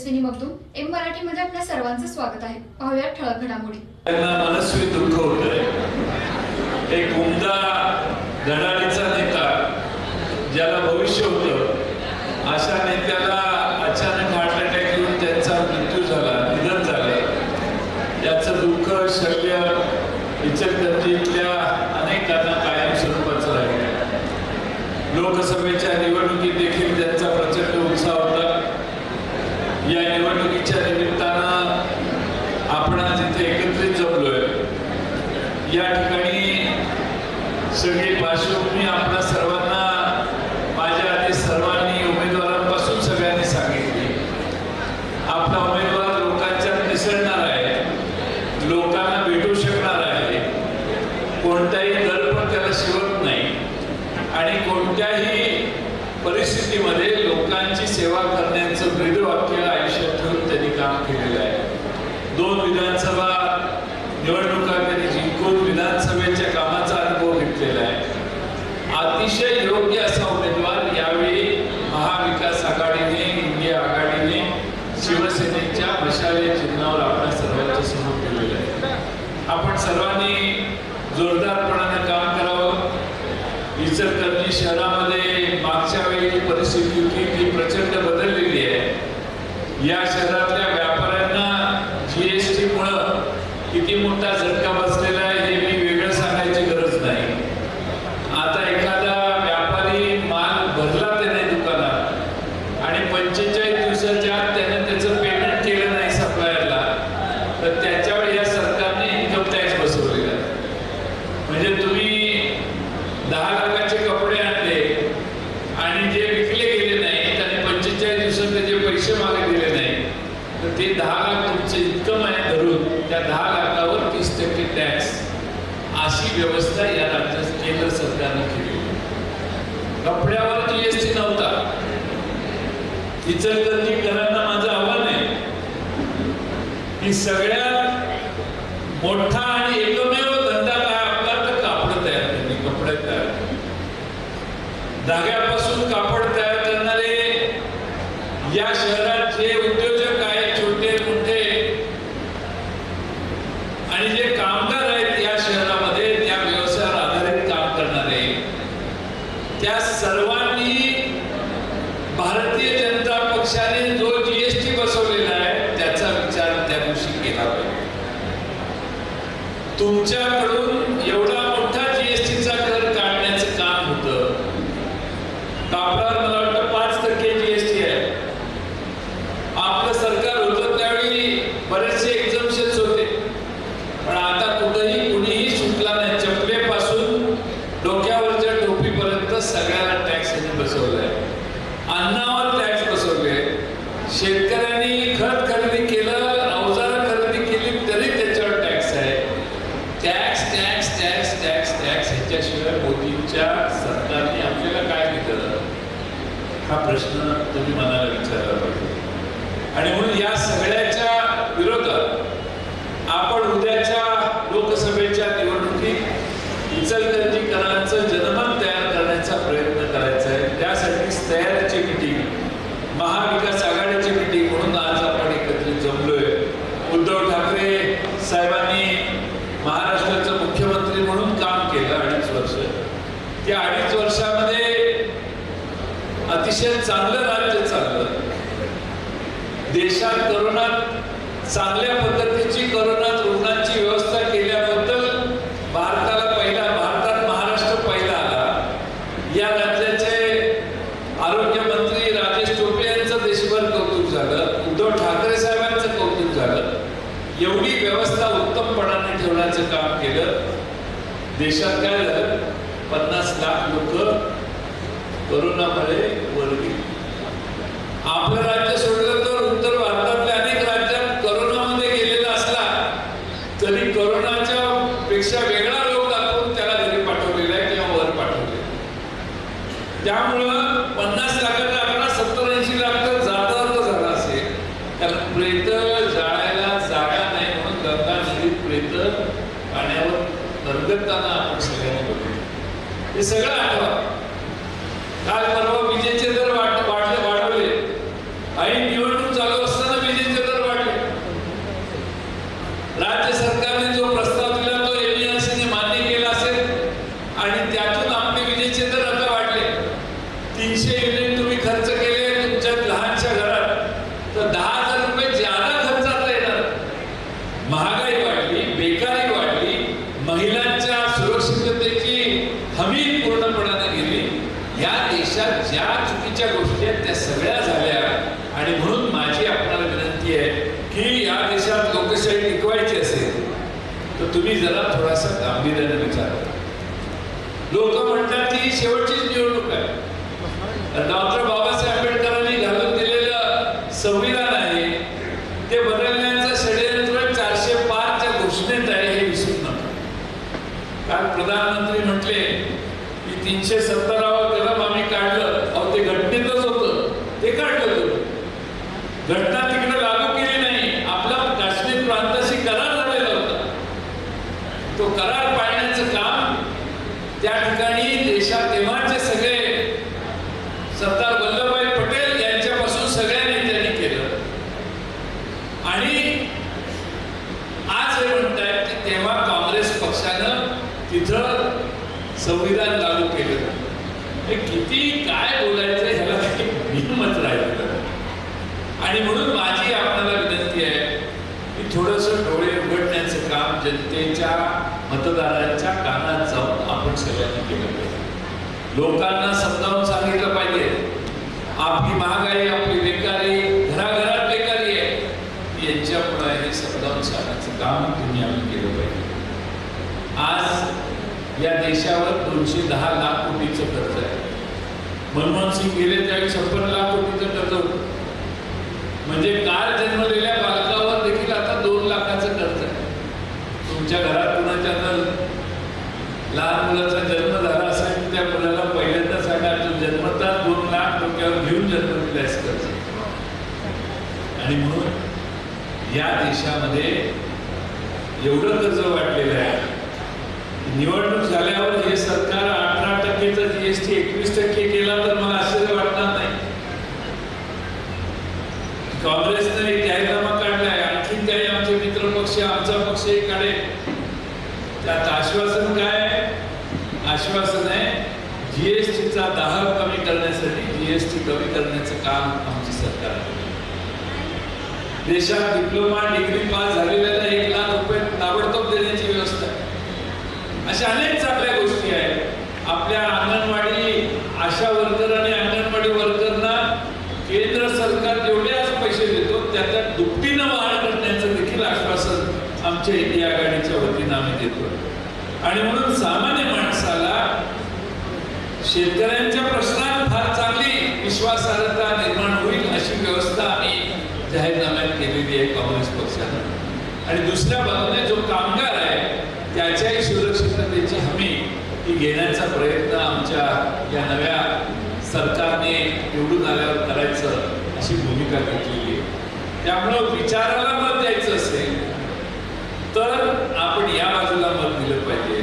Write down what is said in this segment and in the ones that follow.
Tejaswini Magdum M मराठीमध्ये आपल्या सर्वांचं स्वागत आहे. पाहूया ठळक घडामोडी. मनस्वी दुःख होतंय. एक उमदा धडाडीचा नेता ज्याला भविष्य होतं अशा नेत्याला अचानक हार्ट अटॅक येऊन त्यांचा मृत्यू झाला निधन झालं याचं दुःख शल्य इचलकरंजीतल्या अनेकांना कायम स्वरूपाचं राहिलं लोकसभेच्या निवडणुकीत देखील त्यांचा प्रचंड उत्साह होता या निवडणुकीच्या निमित्तानं आपण आज इथे एकत्रित जमलोय या ठिकाणी सगळी पार्श्वभूमी आपल्या सर्वांना माझ्या आधी सर्वांनी उमेदवारांपासून सगळ्यांनी सांगितली. आपला उमेदवार लोकांच्यात मिसळणार आहे लोकांना भेटू शकणार आहे. कोणताही दर पण त्याला शिवत नाही. आणि कोणत्याही परिस्थितीमध्ये लोकांची सेवा करण्याचं ब्रीदवाक्य आयुष्यात ठेवून त्यांनी काम केलेलं आहे दोन विधानसभा निवडणुका त्यांनी जिंकून विधानसभेच्या कामाचा अनुभव घेतलेला आहे अतिशय योग्य असा उमेदवार यावेळी महाविकास आघाडीने इंडिया आघाडीने शिवसेनेच्या मशाले चिन्हावर आपल्या सर्वांच्या समोर ठेवलेलं आहे. आपण सर्वांनी जोरदारपणानं काम करावं. इचलकरंजी शहरामध्ये मागच्या वेळी परिस्थिती होती ती प्रचंड बदललेली आहे या शहरातल्या व्यापाऱ्यांना जीएसटी मुळे किती मोठा झटका बसलेला आहे हे मी वेगळं सांगायची गरज नाही आता एखादा व्यापारी माल भरला त्याने दुकानात आणि पंचेचाळीस दिवसाच्या आत त्याने त्याचं पेमेंट केलं नाही सप्लायरला तर त्याच्यावर या सरकारने इन्कम टॅक्स बसवलेला आहे म्हणजे तुम्ही दहा लाखाचे कपडे आणले आणि जे विकले गेले नाही त्याने पंचेचाळीस दिवसात त्याचे पैसे मागे दिले नाही तर ते दहा लाख तुमचे इन्कम आहे धरून त्या दहा लाखावर तीस टक्के टॅक्स अशी व्यवस्था या राज्यात केंद्र सरकारने केली. कपड्यावर जीएसटी नव्हता. इचलकरंजीकरांना माझं आव्हान आहे. की सगळ्यात मोठा आणि एकमेव धंदा काय आपला तर कापड तयार करणे कपडे तयार धाग्यापासून कापड तयार करणारे या शहरात जे उद्योग आहेत छोटे मोठे आणि जे कामगार आहेत या शहरामध्ये त्या व्यवसायावर आधारित काम करणारे त्या सर्वांनी भारतीय जनता पक्षाने जो जीएसटी बसवलेला आहे त्याचा विचार त्या दिवशी केला पाहिजे तुमच्याकडून एवढा मोठा जीएसटीचा कर काढण्याचं काम होतं कापडावर मला वाटतं पाच टक्के जीएसटी आहे आपलं सरकार होतं त्यावेळी बरेचसे एक्झम्पन्स होते पण आता कुठंही कुणीही सुटला नाही चपलेपासून डोक्यावरच्या सगळ्यांना सगळ्याला टॅक्स यांनी बसवलाय. अन्नावर टॅक्स बसवले शेतकऱ्यांनी खत खरेदी केलं अवजार खरेदी केली तरी त्याच्यावर टॅक्स आहे. Tax tax tax tax tax ह्याच्याशिवाय मोदींच्या सरकारने आपल्याला काय दिलं? हा प्रश्न तुम्ही मला विचारला पाहिजे आणि म्हणून या सगळ्याच्या विरोधात आपण उद्याच्या लोकसभेच्या निवडणुकीत इचलकरंजीकरांचं जनमत तयार करण्याचा प्रयत्न करायचा आहे त्यासाठी तयारीची मिटिंग महाविकास आघाडीची मिटिंग म्हणून आज आपण एकत्रित जमलोय उद्धव ठाकरे साहेबांनी महाराष्ट्राचं मुख्यमंत्री म्हणून काम केलं अडीच वर्ष त्या अडीच वर्षामध्ये अतिशय चांगलं राज्य चाललं. देशात करोनात चांगल्या पद्धतीची करोनात रुग्णांची व्यवस्था केल्याबद्दल भारताला पहिला भारतात महाराष्ट्र पहिला आला. या राज्याचे आरोग्य मंत्री राजेश टोपे यांचं देशभर कौतुक झालं. उद्धव ठाकरे साहेबांचं कौतुक झालं. एवढी व्यवस्था उत्तमपणाने ठेवण्याचं काम केलं. देशात काय झालं? पन्नास लाख लोक करोनामुळे वर आपलं राज्य सोडलं तर उत्तर भारतातल्या अनेक राज्यात करोनामध्ये गेलेला असला तरी करोनाच्या पेक्षा वेगळा रोग दाखवून त्याला घरी पाठवलेला आहे किंवा वर पाठवलेला त्यामुळं पन्नास लाखाचा आकडा सत्तर ऐंशी लाख तर जाता झाला असेल कारण प्रेत जाळायला जागा नाही म्हणून गंगा नदीत प्रेत पाण्यावर गरगरताना आपण सगळ्यांनी बघितलं हे सगळं आठवा. काल परवा विजेचे दर वाट वाढले वाढवले. आई निवडणूक चालू असताना विजेचे दर वाढले. राज्य सरकारने जो प्रस्ताव दिला तो एमएनसीने मान्य केला असेल. आणि त्यातून आपले विजेचे दर आता वाढले. तीनशे युनिट तुम्ही खर्च केले तुमच्या लहानशा घरात. तर दहा हजार रुपये ज्यादा खर्च आता येणार. महागाई वाढली बेकारी वाढली महिला सुरक्षिततेची हमी पूर्णपणाने गेली या देशात ज्या चुकीच्या गोष्टी आहेत त्या सगळ्या झाल्या आणि म्हणून माझी आपल्याला विनंती आहे की या देशात लोकशाही टिकवायची असेल जरा थोडासा गांभीर्याने विचार. लोक म्हणतात की शेवटचीच निवडणूक आहे. डॉक्टर बाबासाहेब आंबेडकरांनी घालून दिलेलं संविधान आहे ते बदलण्याचं षडयंत्र चारशे पाचच्या घोषणेत आहे हे विसरू नका काल प्रधानमंत्री म्हटले की तीनशे सत्तरावं कलम आम्ही काढलं अहो ते घटनेतच होतं ते काढलं तुम्ही घटना तिकडे लागू केली नाही आपला काश्मीर प्रांताशी करार झालेला होता तो करार पाळण्याचं काम त्या ठिकाणी देशात तेव्हाचे सगळे सरदार वल्लभभाई पटेल यांच्यापासून सगळ्या नेत्यांनी केलं आणि आज हे म्हणतायत की तेव्हा काँग्रेस पक्षानं तिथं संविधान लागू केलं हे किती काय बोलायचं ह्याला काही नियमच राहिलं नाही. आणि म्हणून माझी आपल्याला विनंती आहे की थोडंसं डोळे उघडण्याचं काम जनतेच्या मतदारांच्या कानात जाऊन आपण सगळ्यांनी केलं पाहिजे लोकांना समजावून सांगितलं पाहिजे. आपली महागाई आपली बेकारी घराघरात बेकारी आहे. यांच्यामुळे हे समजावून सांगण्याचं काम तुम्ही आम्ही केलं पाहिजे. आज या देशावर दोनशे दहा लाख कोटीचं कर्ज आहे. मनमोहन सिंग गेले त्यावेळी छप्पन लाख कोटीचं कर्ज होतं. म्हणजे काल जन्मलेल्या बालकावर देखील आता दोन लाखाचं कर्ज आहे. तुमच्या घरात कुणाच्या लहान मुलाचा जन्म झाला असेल की त्या मुलाला पहिल्यांदा सांगा तू जन्मतात दोन लाख डोक्यावर घेऊन जन्म कर्ज आणि म्हणून या देशामध्ये एवढं कर्ज वाटलेलं आहे. निवडणूक झाल्यावर हे सरकार अठरा टक्केचा जीएसटी एकवीस टक्के केला तर मला आश्चर्य वाटणार नाही. काँग्रेसने एक जाहीरनामा काढलाय. आणखीन काही आमचे मित्र पक्ष आमचा पक्षही काढेल त्यात आश्वासन काय? आश्वासन आहे जीएसटीचा दाह कमी करण्यासाठी जीएसटी कमी करण्याचं काम आमची सरकार देशात डिप्लोमा डिग्री पास झालेल्याला एक लाख रुपये ताबडतोब देण्याची व्यवस्था अशा अनेक चांगल्या गोष्टी आहेत. आपल्या अंगणवाडी आशा वर्कर आणि अंगणवाडी वर्करना केंद्र सरकार जेवढे आज पैसे देतो त्याच्या दुपटीनं वाढ करण्याचं देखील आश्वासन आमच्या इंडिया आघाडीच्या वतीनं आम्ही देतो आणि म्हणून सामान्य माणसाला शेतकऱ्यांच्या प्रश्नात फार चांगली विश्वासार्हता निर्माण होईल अशी व्यवस्था आम्ही जाहीरनाम्यात केलेली आहे काँग्रेस पक्षानं आणि दुसऱ्या बाजूने जो कामगार आहे त्याच्याही सुरक्षिततेची हमी ही घेण्याचा प्रयत्न आमच्या या नव्या सरकारने निवडून आल्यावर करायचं अशी भूमिका घेतलेली आहे. त्यामुळं विचाराला मत द्यायचं असेल तर आपण या बाजूला मत दिलं पाहिजे.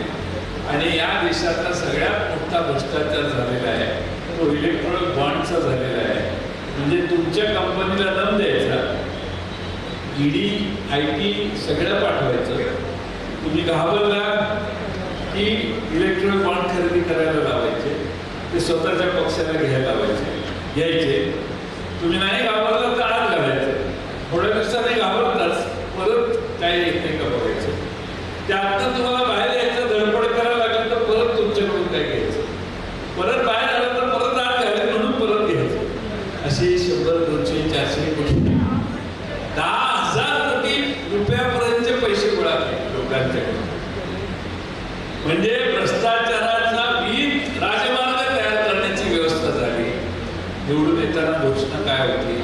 आणि या देशातला सगळ्यात मोठा भ्रष्टाचार झालेला आहे तो इलेक्ट्रॉनिक बॉन्डचा झालेला आहे. म्हणजे तुमच्या कंपनीला दम द्यायचा. ईडी आय टी सगळं पाठवायचं. तुम्ही घाबरला की इलेक्ट्रॉनिक बॉन्ड खरेदी करायला लावायचे. ते स्वतःच्या पक्षाला घ्यायला लावायचे. घ्यायचे. तुम्ही नाही घाबरला तर आज घालायचं. थोड्या दिवसाने घाबरताच परत काही येत नाही का बघायचं त्यातनं तुम्हाला बाहेर यायचं धडपड करायला लागेल तर परत तुमच्याकडून काय घ्यायचं? परत बाहेर आलं तर परत आत घालेल म्हणून परत घ्यायचं. असे शंभर दोनशे चारशे कोटी. दहा हजार कोटी रुपयापर्यंतचे पैसे गोळा केले लोकांच्याकडे म्हणजे भ्रष्टाचाराचा वीज राजमार्ग तयार करण्याची व्यवस्था झाली निवडून येताना घोषणा काय होती?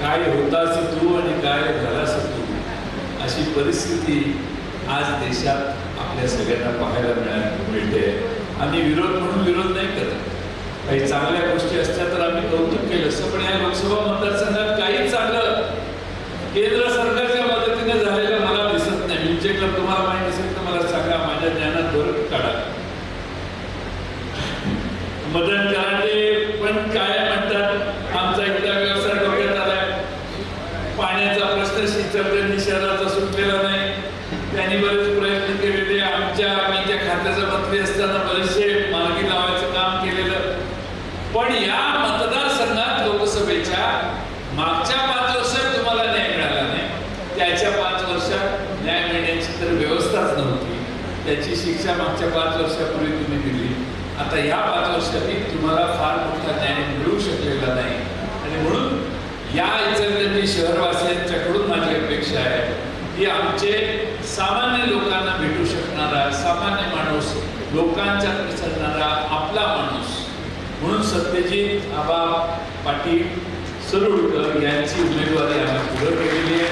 काय होतास तू आणि काय झालास तू अशी परिस्थिती आज देशात आपल्या सगळ्यांना पाहायला मिळाली मिळते. आम्ही विरोध म्हणून विरोध नाही करत. काही चांगल्या गोष्टी असतात तर आम्ही कौतुक केलं. असतं पण या लोकसभा मतदारसंघात काही चांगलं केंद्र सरकारच्या मदतीने झालेलं मला दिसत नाही. मिंचेकला तुम्हाला माहिती असेल तर मला सांगा. माझ्या ज्ञानात धोरण काढा. मदत कराटे पण काय म्हणतात आमचा एकदा व्यवसाय डोक्यात आलाय पाण्याचा प्रश्न सिंचन शहराचा सुटलेला नाही त्यांनी बरेच प्रयत्न केलेले आमच्या आम्ही त्या खात्याचा मंत्री असताना बरेचसे मार्गी लावायचं काम केलेलं पण या मतदारसंघात लोकसभेच्या मागच्या पाच वर्षात तुम्हाला न्याय मिळाला नाही. त्याच्या पाच वर्षात न्याय मिळण्याची तर व्यवस्थाच नव्हती. त्याची शिक्षा मागच्या पाच वर्षापूर्वी तुम्ही दिली. आता या पाच वर्षातही तुम्हाला फार मोठा न्याय मिळू शकलेला नाही. आणि म्हणून या इचलकरंजी शहरवासियांच्याकडून माझी अपेक्षा आहे की आमचे सामान्य लोकांना भेटू शकणारा सामान्य माणूस लोकांच्या चालणारा आपला माणूस सत्यजित आबा पाटील सरुडकर यांची उमेदवारी आम्ही पुढे केलेली आहे.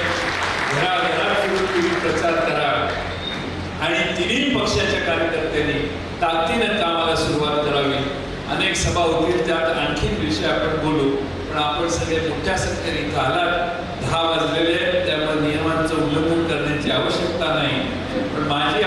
घराघरात फिरून तुम्ही प्रचार करा. आणि तिन्ही पक्षाच्या कार्यकर्त्यांनी ताकदीनं कामाला सुरुवात करावी. अनेक सभा होतील त्यात आणखीन विषय आपण बोलू. पण आपण सगळे मोठ्या संख्येने इथं आलात. दहा वाजलेले आहेत, त्यामुळे नियमांचं उल्लंघन करण्याची आवश्यकता नाही. पण माझी